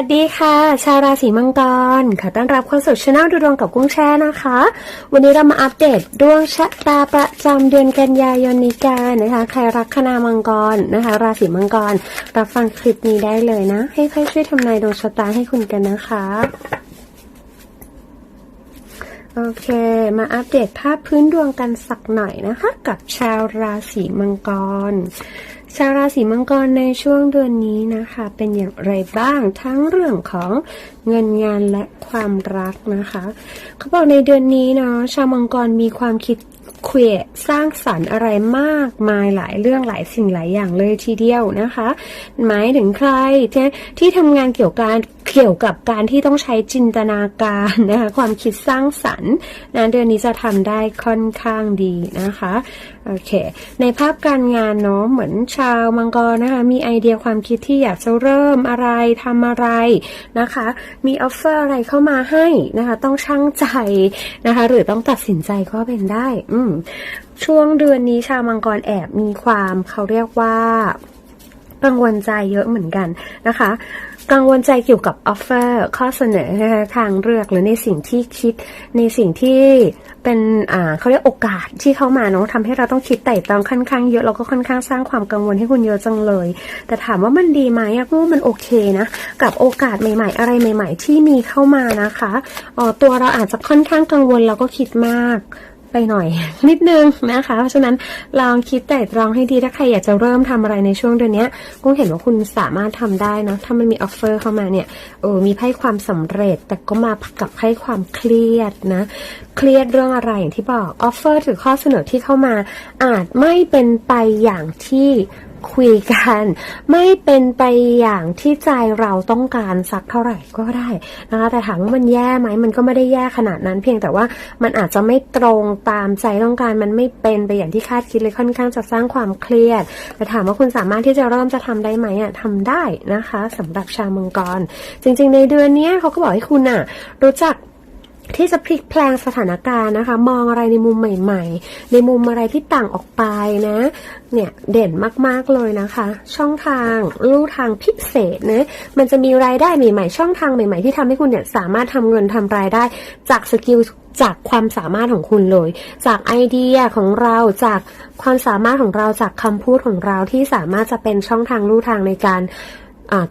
สวัสดีค่ะ ชาวราศีมังกรขอต้อนรับเข้าสู่ช anel ดูดวงกับกุ้งแช่นะคะ วันนี้เรามาอัปเดตดวงชะตาประจำเดือนกันยายนนี้กันนะคะ ใครรักคณามังกรนะคะ ราศีมังกร รับฟังคลิปนี้ได้เลยนะ ให้ใครช่วยทำนายดวงชะตาให้คุณกันนะคะโอเค มาอัปเดตภาพพื้นดวงกันสักหน่อยนะคะ กับชาวราศีมังกร ชาวราศีมังกรในช่วงเดือนนี้นะคะ เป็นอย่างไรบ้างทั้งเรื่องของเงินงานและความรักนะคะ เขาบอกในเดือนนี้เนาะชาวมังกรมีความคิดเคลียร์สร้างสรรค์อะไรมากมายหลายเรื่องหลายสิ่งหลายอย่างเลยทีเดียวนะคะ หมายถึงใครที่ทำงานเกี่ยวกับการ เกี่ยวกับการที่ต้องใช้จินตนาการนะคะความคิดสร้างสรรค์นะเดือนนี้จะทำได้ค่อนข้างดีนะคะโอเค ในภาพการงานเนาะเหมือนชาวมังกรนะคะมีไอเดียความคิดที่อยากจะเริ่มอะไรทำอะไรนะคะ มีออฟเฟอร์อะไรเข้ามาให้นะคะ ต้องช่างใจนะคะ หรือต้องตัดสินใจก็เป็นได้ อืมช่วงเดือนนี้ชาวมังกรแอบมีความเขาเรียกว่ากังวลใจเยอะเหมือนกันนะคะ กังวลใจเกี่ยวกับออฟเฟอร์ข้อเสนอนะคะทางเลือกหรือในสิ่งที่คิดในสิ่งที่เป็นอ่าเขาเรียกโอกาสที่เข้ามาเนาะทำให้เราต้องคิดไต่ตรองค่อนข้างเยอะแล้วก็ค่อนข้างสร้างความกังวลให้คุณเยอะจังเลย แต่ถามว่ามันดีไหมก็มันโอเคนะ กับโอกาสใหม่ ๆ อะไรใหม่ ๆ ที่มีเข้ามานะคะอ๋อตัวเราอาจจะค่อนข้างกังวลแล้วก็คิดมาก ไปหน่อย นิดนึงนะคะ เพราะฉะนั้นลองคิดแต่ตรองให้ดีถ้าใครอยากจะเริ่มทำอะไรในช่วงเดือนนี้กุ้งเห็นว่าคุณสามารถทำได้นะถ้ามันมีออฟเฟอร์เข้ามาเนี่ยเออมีไพ่ความสำเร็จ แต่ก็มากับไพ่ความเครียดนะ เครียดเรื่องอะไรอย่างที่บอกออฟเฟอร์หรือข้อเสนอที่เข้ามา อาจไม่เป็นไปอย่างที่ คุยกัน ไม่เป็นไปอย่างที่ใจเราต้องการสักเท่าไหร่ก็ได้นะคะแต่ถามว่ามันแย่ไหมมันก็ไม่ได้แย่ขนาดนั้น เพียงแต่ว่ามันอาจจะไม่ตรงตามใจต้องการมันไม่เป็นไปอย่างที่คาดคิดเลยค่อนข้างจะสร้างความเครียดแต่ถามว่าคุณสามารถที่จะเริ่มจะทำได้ไหมอะทำได้นะคะสำหรับชาวมังกร จริง ๆ ในเดือนนี้เขาก็บอกให้คุณอะ รู้จัก ที่จะพลิกแปลงสถานการณ์นะคะ มองอะไรในมุมใหม่ ๆ ในมุมอะไรที่ต่างออกไปนะ เนี่ยเด่นมากๆเลยนะคะ ช่องทางลู่ทางพิเศษนะมันจะมีรายได้ใหม่ ๆ ช่องทางใหม่ ๆ ที่ทำให้คุณเนี่ยสามารถทำเงินทำรายได้จากสกิลจากความสามารถของคุณเลย จากไอเดียของเราจากความสามารถของเราจากคำพูดของเราที่สามารถจะเป็นช่องทางลู่ทางในการ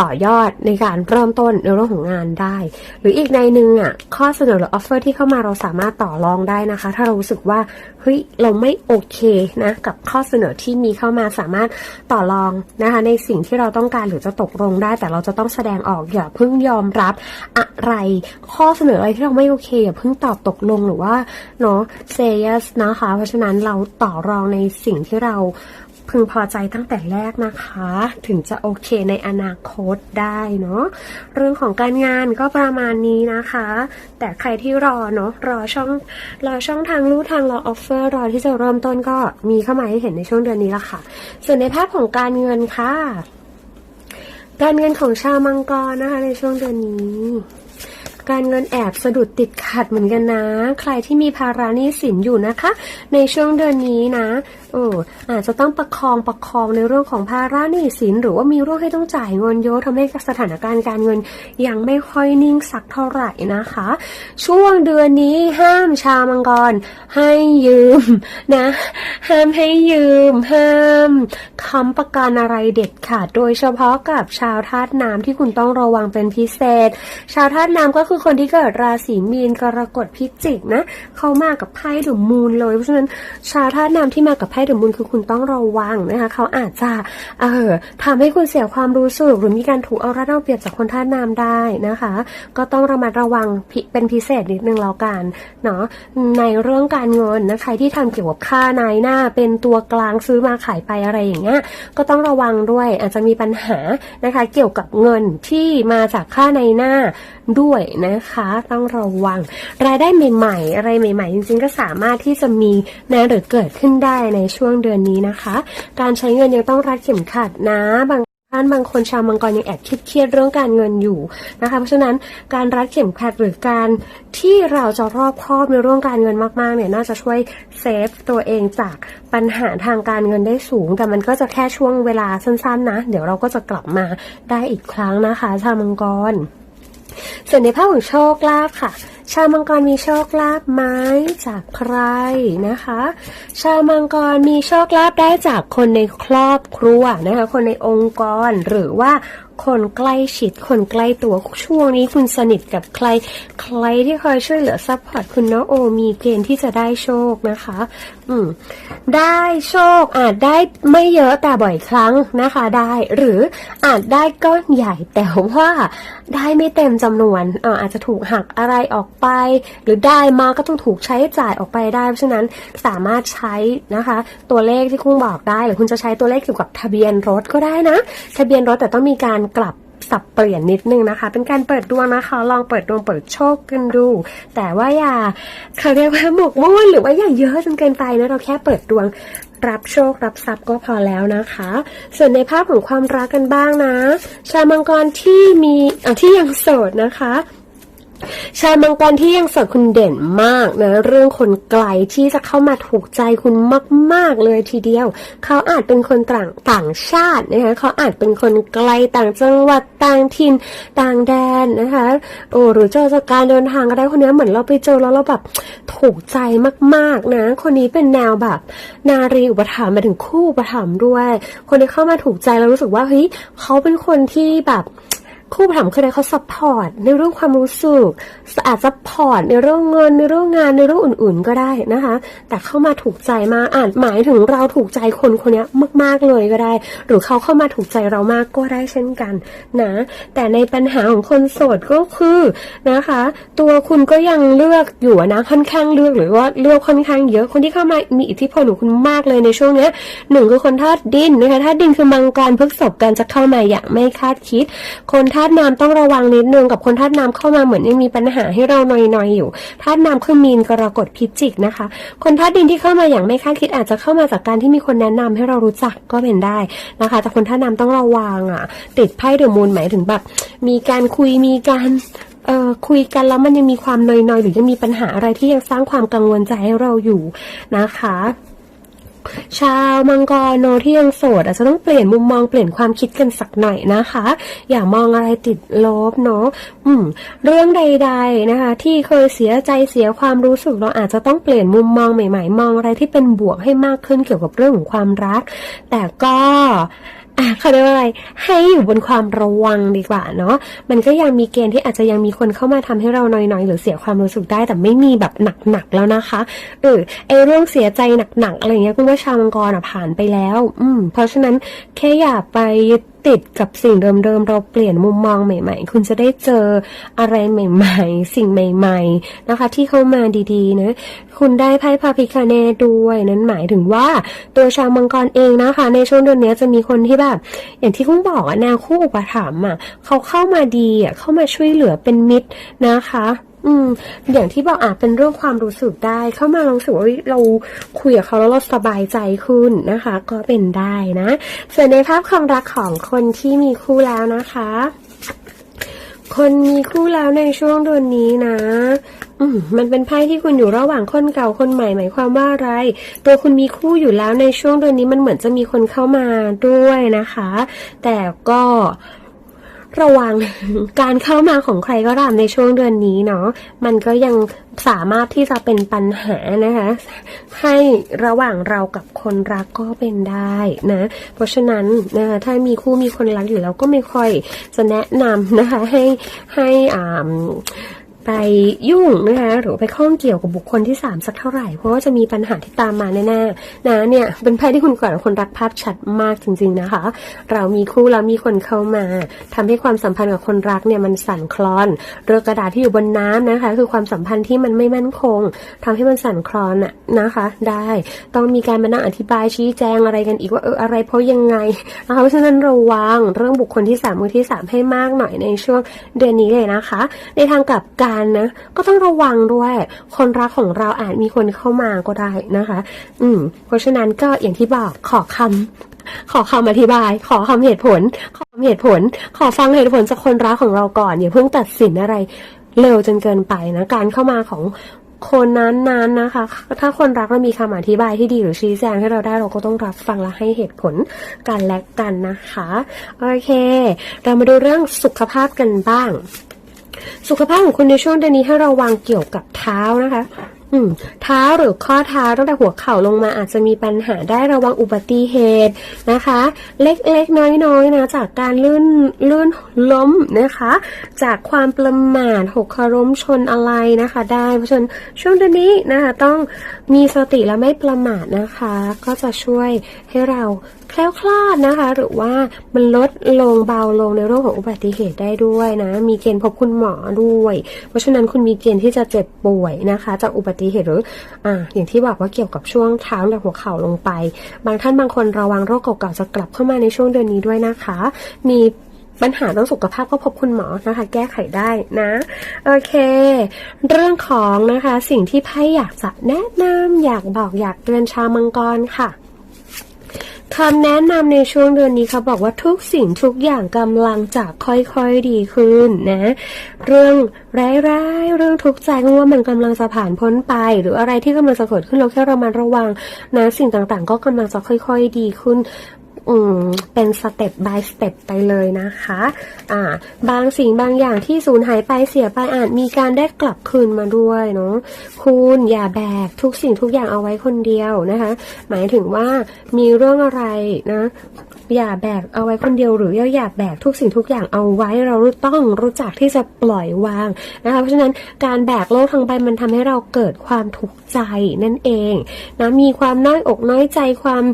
ต่อยอดในการเริ่มต้นในเรื่องของงานได้ หรืออีกในหนึ่งอะข้อเสนอหรือออฟเฟอร์ที่เข้ามาเราสามารถต่อรองได้นะคะ ถ้าเรารู้สึกว่าเฮ้ยเราไม่โอเคนะกับข้อเสนอที่มีเข้ามาสามารถต่อรองนะคะในสิ่งที่เราต้องการหรือจะตกลงได้ แต่เราจะต้องแสดงออกอย่าเพิ่งยอมรับอะไร ข้อเสนออะไรที่เราไม่โอเคอย่าเพิ่งตอบตกลงหรือว่าเนาะ say yes นะคะ เพราะฉะนั้นเราต่อรองในสิ่งที่เรา พึงพอใจตั้งแต่แรกนะคะ ถึงจะโอเคในอนาคตได้เนาะเรื่องของการงานก็ประมาณนี้นะคะ แต่ใครที่รอเนาะรอช่องรอช่องทางลู่ทางรอออฟเฟอร์รอที่จะเริ่มต้นก็มีเข้ามาให้เห็นในช่วงเดือนนี้ละค่ะ ส่วนในภาพของการเงินค่ะ การเงินของชาวมังกรนะคะในช่วงเดือนนี้ การเงินแอบสะดุดติดขัดเหมือนกันนะ ใครที่มีภาระหนี้สินอยู่นะคะ ในช่วงเดือนนี้นะเอออาจจะต้องประคองประคองในเรื่องของภาระหนี้สิน หรือว่ามีเรื่องให้ต้องจ่ายเงินเยอะทำให้สถานการณ์การเงินยังไม่ค่อยนิ่งสักเท่าไหร่นะคะ ช่วงเดือนนี้ห้ามชาวมังกร ให้ยืมนะ ห้ามให้ยืม ห้ามค้ำประกันอะไรเด็ดขาดโดยเฉพาะกับชาวธาตุน้ำที่คุณต้องระวังเป็นพิเศษ ชาวธาตุน้ำก็คือคนที่เกิดราศีมีนกรกฎพิจิกนะเขามากับไพ่เดอะมูนเลยเพราะฉะนั้นชาวธาตุน้ำที่มากับไพ่เดอะมูนคือคุณต้องระวังนะคะเขาอาจจะเออทำให้คุณเสียความรู้สึกหรือมีการถูกเอารัดเอาเปรียบจากคนธาตุน้ำได้นะคะ ก็ต้องระมัดระวังเป็นพิเศษนิดนึงแล้วกันเนาะในเรื่องการเงินนะใครที่ทำเกี่ยวกับค่านายหน้า เป็นตัวกลางซื้อมาขายไปอะไรอย่างเงี้ยก็ต้องระวังด้วยอาจจะมีปัญหานะคะ เกี่ยวกับเงินที่มาจากค่านายหน้าด้วยนะคะ ต้องระวังรายได้ใหม่ๆ อะไรใหม่ ๆ จริงๆ ก็สามารถที่จะมีนะหรือเกิดขึ้นได้ในช่วงเดือนนี้นะคะ การใช้เงินยังต้องรัดเข็มขัดนะบางท่านบางคนชาวมังกรยังแอบคิดเครียดเรื่องการเงินอยู่นะคะ เพราะฉะนั้นการรัดเข็มขัดหรือการที่เราจะรอบคอบในเรื่องการเงินมากๆเนี่ยน่าจะช่วยเซฟตัวเองจากปัญหาทางการเงินได้สูง แต่มันก็จะแค่ช่วงเวลาสั้นๆนะ เดี๋ยวเราก็จะกลับมาได้อีกครั้งนะคะ ชาวมังกร ส่วนในภาคของโชคลาภค่ะ ชาวมังกรมีโชคลาภไหมจากใครนะคะ ชาวมังกรมีโชคลาภได้จากคนในครอบครัวนะคะ คนในองค์กรหรือว่าคนใกล้ชิดคนใกล้ตัวช่วงนี้คุณสนิทกับใคร ใครที่คอยช่วยเหลือซัพพอร์ตคุณน้องโอมีเกณฑ์ที่จะได้โชคนะคะ ได้โชคอาจได้ไม่เยอะแต่บ่อยครั้งนะคะได้หรืออาจได้ก้อนใหญ่แต่ว่าได้ไม่เต็มจำนวนเอ่ออาจจะถูกหักอะไรออกไป หรือได้มาก็ต้องถูกใช้จ่ายออกไปได้ เพราะฉะนั้นสามารถใช้นะคะ ตัวเลขที่คุณบอกได้ หรือคุณจะใช้ตัวเลขเกี่ยวกับทะเบียนรถก็ได้นะ ทะเบียนรถแต่ต้องมีการกลับ สับเปลี่ยนนิดนึงนะคะ เป็นการเปิดดวงนะคะ ลองเปิดดวงเปิดโชคกันดู แต่ว่าอย่าเขาเรียกว่าหมกมุ่นหรือว่าอย่าเยอะจนเกินไปนะเราแค่เปิดดวงรับโชครับทรัพย์ก็พอแล้วนะคะ ส่วนในภาพของความรักกันบ้างนะ ชาวมังกรที่มีที่ยังโสดนะคะ ชาวมังกรที่ยังสดคุณเด่นมากนะเรื่องคนไกลที่จะเข้ามาถูกใจคุณมาก ๆ เลยทีเดียว เขาอาจเป็นคนต่างต่างชาตินะคะเขาอาจเป็นคนไกลต่างจังหวัดต่างถิ่นต่างแดนนะคะโอ้หรือเจอจากการเดินทางก็ได้คนนี้เหมือนเราไปเจอแล้วเราแบบถูกใจมาก ๆ นะ คนนี้เป็นแนวแบบ นารีอุปถัมภ์มาถึงคู่อุปถัมภ์ด้วย คนที่เข้ามาถูกใจเรารู้สึกว่าเฮ้ยเขาเป็นคนที่แบบ คู่ถามคืออะไรเขาซัพพอร์ตในเรื่องความรู้สึกสะอาจซัพพอร์ตในเรื่องเงินในเรื่องงานในเรื่องอื่น ๆ ก็ได้นะคะ แต่เข้ามาถูกใจมาอ่านหมายถึงเราถูกใจคนคนนี้มาก ๆ เลยก็ได้ หรือเขาเข้ามาถูกใจเรามากก็ได้เช่นกันนะ แต่ในปัญหาของคนโสดก็คือนะคะ ตัวคุณก็ยังเลือกอยู่นะค่อนข้างเลือกหรือว่าเลือกค่อนข้างเยอะคนที่เข้ามามีอิทธิพลของคุณมากเลยในช่วงนี้หนึ่งคือคนธาตุดินนะคะธาตุดินคือมังกรพฤกษภกันจะเข้ามาอย่างไม่คาดคิด คนธาาตุน้ำต้องระวังนิดนึงกับคนธาตุน้ำเข้ามาเหมือนยังมีปัญหาให้เราหนอยๆอยู่ธาตุน้ำคือมีนกรกฎพิจิกนะคะ คนธาตุดินที่เข้ามาอย่างไม่คาดคิดอาจจะเข้ามาจากการที่มีคนแนะนำให้เรารู้จักก็เป็นได้นะคะ แต่คนธาตุน้ำต้องระวังอะ ติดไพ่เดอมูนหมายถึงแบบ มีการคุยมีการเอ่อคุยกันแล้วมันยังมีความนอยๆหรือยังมีปัญหาอะไรที่ยังสร้างความกังวลใจให้เราอยู่นะคะ ชาวมังกรโนที่ยังโสดอาจจะต้องเปลี่ยนมุมมองเปลี่ยนความคิดกันสักหน่อยนะคะ อย่ามองอะไรติดลบเนาะอืม เรื่องใด ๆนะคะ ที่เคยเสียใจเสียความรู้สึกเราอาจจะต้องเปลี่ยนมุมมองใหม่ ๆ มองอะไรที่เป็นบวกให้มากขึ้นเกี่ยวกับเรื่องของความรัก แต่ก็ อะเขาเรียกว่าอะไร ให้อยู่บนความระวังดีกว่าเนาะ มันก็ยังมีเกณฑ์ที่อาจจะยังมีคนเข้ามาทำให้เราน้อยๆ หรือเสียความรู้สึกได้ แต่ไม่มีแบบหนักๆแล้วนะคะเออไอเรื่องเสียใจหนักๆอะไรเงี้ยคุณว่าชาวมังกรอะผ่านไปแล้ว อืม เพราะฉะนั้นแค่อย่าไปยึด ติดกับสิ่งเดิมๆ เราเปลี่ยนมุมมองใหม่ ๆ คุณจะได้เจออะไรใหม่ๆ สิ่งใหม่ๆ นะคะ ที่เข้ามาดีๆ นะ คุณได้ไพ่พาพิคาเนตด้วยนั้นหมายถึงว่าตัวชาวมังกรเองนะคะ ในช่วงเดือนนี้จะมีคนที่แบบ อย่างที่คุณบอกอะแนวคู่อุปถัมภ์อะเขาเข้ามาดีอะเข้ามาช่วยเหลือเป็นมิตรนะคะ อืม อย่างที่บอกอาจเป็นเรื่องความรู้สึกได้ เข้ามาเรารู้สึกว่าเราคุยกับเขาแล้วเราสบายใจขึ้นนะคะ ก็เป็นได้นะ ส่วนในภาพความรักของคนที่มีคู่แล้วนะคะ คนมีคู่แล้วในช่วงเดือนนี้นะมันเป็นไพ่ที่คุณอยู่ระหว่างคนเก่าคนใหม่หมายความว่าอะไร ตัวคุณมีคู่อยู่แล้วในช่วงเดือนนี้มันเหมือนจะมีคนเข้ามาด้วยนะคะ แต่ก็ ระวังการเข้ามาของใครก็ตามในช่วงเดือนนี้เนาะมันก็ยังสามารถที่จะเป็นปัญหานะคะ ให้ระหว่างเรากับคนรักก็เป็นได้นะ เพราะฉะนั้นนะคะถ้ามีคู่มีคนรักอยู่แล้วก็ไม่ค่อยจะแนะนำนะคะ ให้ให้อ่า ไปยุ่งนะคะหรือไปข้องเกี่ยวกับบุคคลที่สามสักเท่าไหร่ เพราะว่าจะมีปัญหาที่ตามมาแน่ๆนะเนี่ยเป็นไพ่ที่คุณก่อนคนรักภาพชัดมากจริง ๆนะคะ เรามีคู่แล้วมีคนเข้ามาทำให้ความสัมพันธ์กับคนรักเนี่ยมันสั่นคลอน เรือกระดาษที่อยู่บนน้ำนะคะ คือความสัมพันธ์ที่มันไม่มั่นคงทำให้มันสั่นคลอนอะนะคะ ได้ ต้องมีการมานั่งอธิบายชี้แจงอะไรกันอีกว่าเอออะไรเพราะยังไงนะคะเพราะฉะนั้นระวังเรื่องบุคคลที่สามมือที่สามให้มากหน่อยในช่วงเดือนนี้เลยนะคะ ในทางกลับการนะ ก็ต้องระวังด้วย คนรักของเราอาจมีคนเข้ามาก็ได้นะคะ อืม เพราะฉะนั้นก็อย่างที่บอกขอคำขอคำอธิบาย ขอคำเหตุผล ขอคำเหตุผล ขอฟังเหตุผลจากคนรักของเราก่อนอย่าเพิ่งตัดสินอะไรเร็วจนเกินไปนะ การเข้ามาของคนนั้นๆนะคะ ถ้าคนรักแล้วมีคำอธิบายที่ดีหรือชี้แจงให้เราได้เราก็ต้องรับฟังและให้เหตุผลกันและกันนะคะ โอเค เรามาดูเรื่องสุขภาพกันบ้าง สุขภาพของคุณในช่วงเดือนนี้ให้ระวังเกี่ยวกับเท้านะคะ อืมเท้าหรือข้อเท้าตั้งแต่หัวเข่าลงมาอาจจะมีปัญหาได้ระวังอุบัติเหตุนะคะ เล็กๆน้อยๆนะจากการลื่นลื่นล้มนะคะ จากความประมาทหกล้มชนอะไรนะคะ ได้เพราะฉะนั้นช่วงเดือนนี้นะคะต้องมีสติและไม่ประมาทนะคะ ก็จะช่วยให้เราแคล้วคลาดนะคะ หรือว่ามันลดลงเบาลงในเรื่องของอุบัติเหตุได้ด้วยนะ มีเกณฑ์พบคุณหมอด้วย เพราะฉะนั้นคุณมีเกณฑ์ที่จะเจ็บป่วยนะคะ จากอุบัติเหตุหรืออ่าอย่างที่บอกว่าเกี่ยวกับช่วงเท้าและหัวเข่าลงไป บางท่านบางคนระวังโรคเก่าๆจะกลับเข้ามาในช่วงเดือนนี้ด้วยนะคะ มีปัญหาเรื่องสุขภาพก็พบคุณหมอนะคะ แก้ไขได้นะ โอเค เรื่องของนะคะสิ่งที่ไพ่อยากจะแนะนำอยากบอกอยากเตือนชาวมังกรค่ะ คำแนะนำในช่วงเดือนนี้เขาบอกว่าทุกสิ่งทุกอย่างกำลังจะค่อยๆดีขึ้นนะ เรื่องร้ายๆเรื่องทุกข์ใจก็ว่ามันกำลังจะผ่านพ้นไป หรืออะไรที่กำลังจะเกิดขึ้นเราแค่ระมัดระวังนะสิ่งต่างๆ ก็กำลังจะค่อย ๆ ดีขึ้น อืมเป็นสเต็ป by สเต็ปไปเลยนะคะ อ่า บางสิ่งบางอย่างที่สูญหายไปเสียไปอาจมีการได้กลับคืนมาด้วยเนาะคุณอย่าแบกทุกสิ่งทุกอย่างเอาไว้คนเดียวนะคะ หมายถึงว่ามีเรื่องอะไรนะ อย่าแบกเอาไว้คนเดียวหรืออย่าแบกทุกสิ่งทุกอย่างเอาไว้เราต้องรู้จักที่จะปล่อยวางนะคะเพราะฉะนั้นการแบกโลกทั้งใบมันทำให้เราเกิดความทุกข์ใจนั่นเองนะมีความน้อยอกน้อยใจความ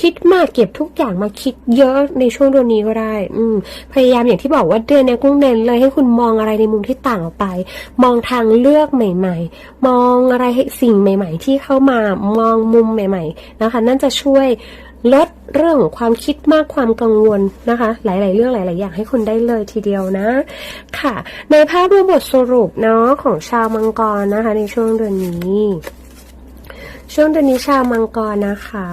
คิดมากเก็บทุกอย่างมาคิดเยอะในช่วงเดือนนี้ก็ได้ อืพยายามอย่างที่บอกว่าเดือนนี้กุ้งเน้นเลยให้คุณมองอะไรในมุมที่ต่างออกไป มองทางเลือกใหม่ ๆ มองอะไรให้สิ่งใหม่ ๆ ที่เข้ามามองมุมใหม่ ๆ นะคะ นั่นจะช่วย ลดเรื่องของความคิดมากความกังวลนะคะ หลาย ๆ เรื่องหลาย ๆ อย่างให้คุณได้เลยทีเดียวนะ ค่ะ ในภาพรวมบทสรุปเนาะของชาวมังกรนะคะ ในช่วงเดือนนี้ ช่วงเดือนนี้ชาวมังกรนะคะ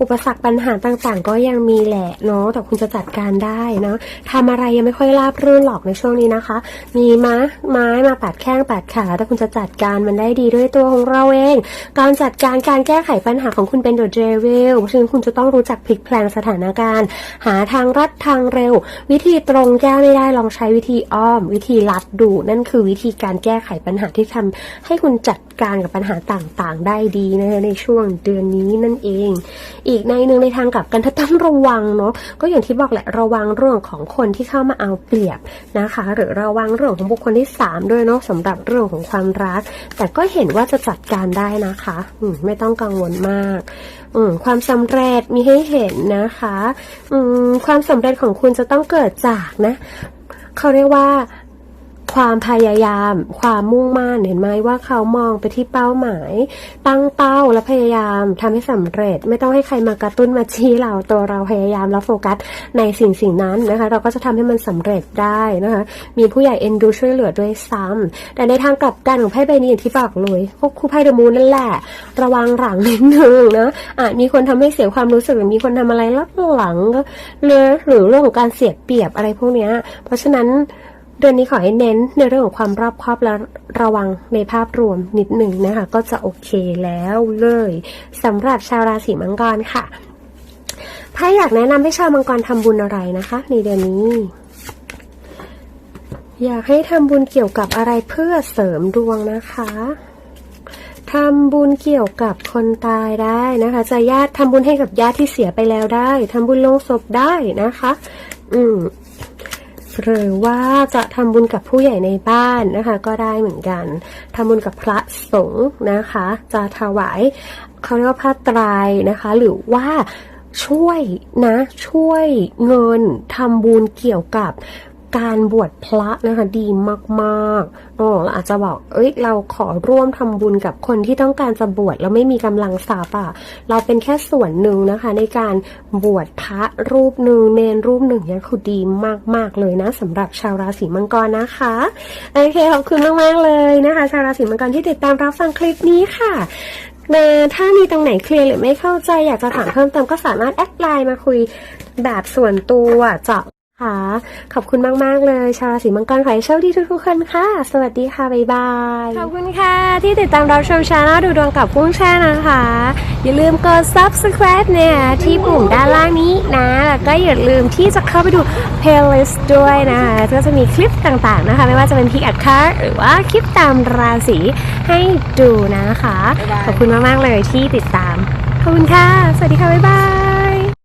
อุปสรรคปัญหาต่างๆ ก็ยังมีแหละเนาะแต่คุณจะจัดการได้เนาะทำอะไรยังไม่ค่อยราบรื่นหรอกในช่วงนี้นะคะ มีม้าไม้มาปัดแข้งปัดขาแต่คุณจะจัดการมันได้ดีด้วยตัวของเราเอง การจัดการการแก้ไขปัญหาของคุณเป็นเดอะเดวิลเพราะฉะนั้นคุณจะต้องรู้จักพลิกแพลงสถานการณ์ หาทางรัดทางเร็ว วิธีตรงแก้ไม่ได้ลองใช้วิธีอ้อม วิธีลัดดูนั่นคือวิธีการแก้ไขปัญหาที่ทำให้คุณจัดการกับปัญหาต่างๆ ได้ดีนะในช่วงเดือนนี้นั่นเองอีกในหนึ่งในทางกลับกันถ้าต้องระวังเนาะก็อย่างที่บอกแหละระวังเรื่องของคนที่เข้ามาเอาเปรียบนะคะ หรือระวังเรื่องของบุคคลที่สามด้วยเนาะสำหรับเรื่องของความรัก แต่ก็เห็นว่าจะจัดการได้นะคะอืมไม่ต้องกังวลมากอืมความสำเร็จมีให้เห็นนะคะอืมความสำเร็จของคุณจะต้องเกิดจากนะเขาเรียกว่า ความพยายาม ความมุ่งมั่นเห็นไหมว่าเขามองไปที่เป้าหมาย ตั้งเป้าและพยายามทำให้สำเร็จ ไม่ต้องให้ใครมากระตุ้นมาชี้เราตัวเราพยายามแล้วโฟกัสในสิ่งสิ่งนั้นนะคะ เราก็จะทำให้มันสำเร็จได้นะคะ มีผู้ใหญ่เอ็นดูช่วยเหลือด้วยซ้ำแต่ในทางกลับกันของไพ่ใบนี้อย่างที่บอกเลยพวกคู่ไพ่เดอะมูนนั่นแหละ ระวังหลังนิดนึงนะอาจมีคนทำให้เสียความรู้สึกหรือมีคนทำอะไรลับหลังก็เลยหรือเรื่องของการเสียเปรียบอะไรพวกเนี้ย เพราะฉะนั้น เดือนนี้ขอให้เน้นในเรื่องของความรอบคอบและระวังในภาพรวมนิดหนึ่งนะคะ ก็จะโอเคแล้วเลยสำหรับชาวราศีมังกรค่ะไพ่อยากแนะนำให้ชาวมังกรทำบุญอะไรนะคะ ในเดือนนี้ อยากให้ทำบุญเกี่ยวกับอะไรเพื่อเสริมดวงนะคะทำบุญเกี่ยวกับคนตายได้นะคะ จะญาติทำบุญให้กับญาติที่เสียไปแล้วได้ทำบุญลงศพได้นะคะ อืม หรือว่าจะทำบุญกับผู้ใหญ่ในบ้านนะคะ ก็ได้เหมือนกันทำบุญกับพระสงฆ์นะคะ จะถวายเขาเรียกว่าผ้าไตรนะคะ หรือว่าช่วยนะช่วยเงินทำบุญเกี่ยวกับ การบวชพระนะคะดีมากๆอ๋อเราอาจจะบอก เอ้ย เราขอร่วมทำบุญกับคนที่ต้องการจะบวชแล้วไม่มีกำลังทรัพย์อะ เราเป็นแค่ส่วนหนึ่งนะคะ ในการบวชพระรูปหนึ่งเนนรูปหนึ่งเนี่ยคือดีมากๆเลยนะสำหรับชาวราศีมังกรนะคะ โอเคขอบคุณมากๆเลยนะคะ ชาวราศีมังกรที่ติดตามรับฟังคลิปนี้ค่ะนะถ้ามีตรงไหนเคลียร์หรือไม่เข้าใจอยากจะถามเพิ่มเติมก็สามารถแอดไลน์มาคุยแบบส่วนตัวเจาะ ค่ะ ขอบคุณมาก ๆ เลย ชาวราศีมังกรขอให้โชคดีทุกๆคนค่ะ สวัสดีค่ะ บ๊ายบาย ขอบคุณค่ะ ที่ติดตามรับชมชาแนลดูดวงกับกุ้งแช่นะคะ อย่าลืมกด subscribe เนี่ย ที่ปุ่มด้านล่างนี้นะ แล้วก็อย่าลืมที่จะเข้าไปดู playlist ด้วยนะคะก็จะมีคลิปต่างๆนะคะ ไม่ว่าจะเป็นพิกอัดคาร์หรือว่าคลิปตามราศีให้ดูนะคะ ขอบคุณมากๆเลยที่ติดตาม ขอบคุณค่ะ สวัสดีค่ะ บ๊ายบาย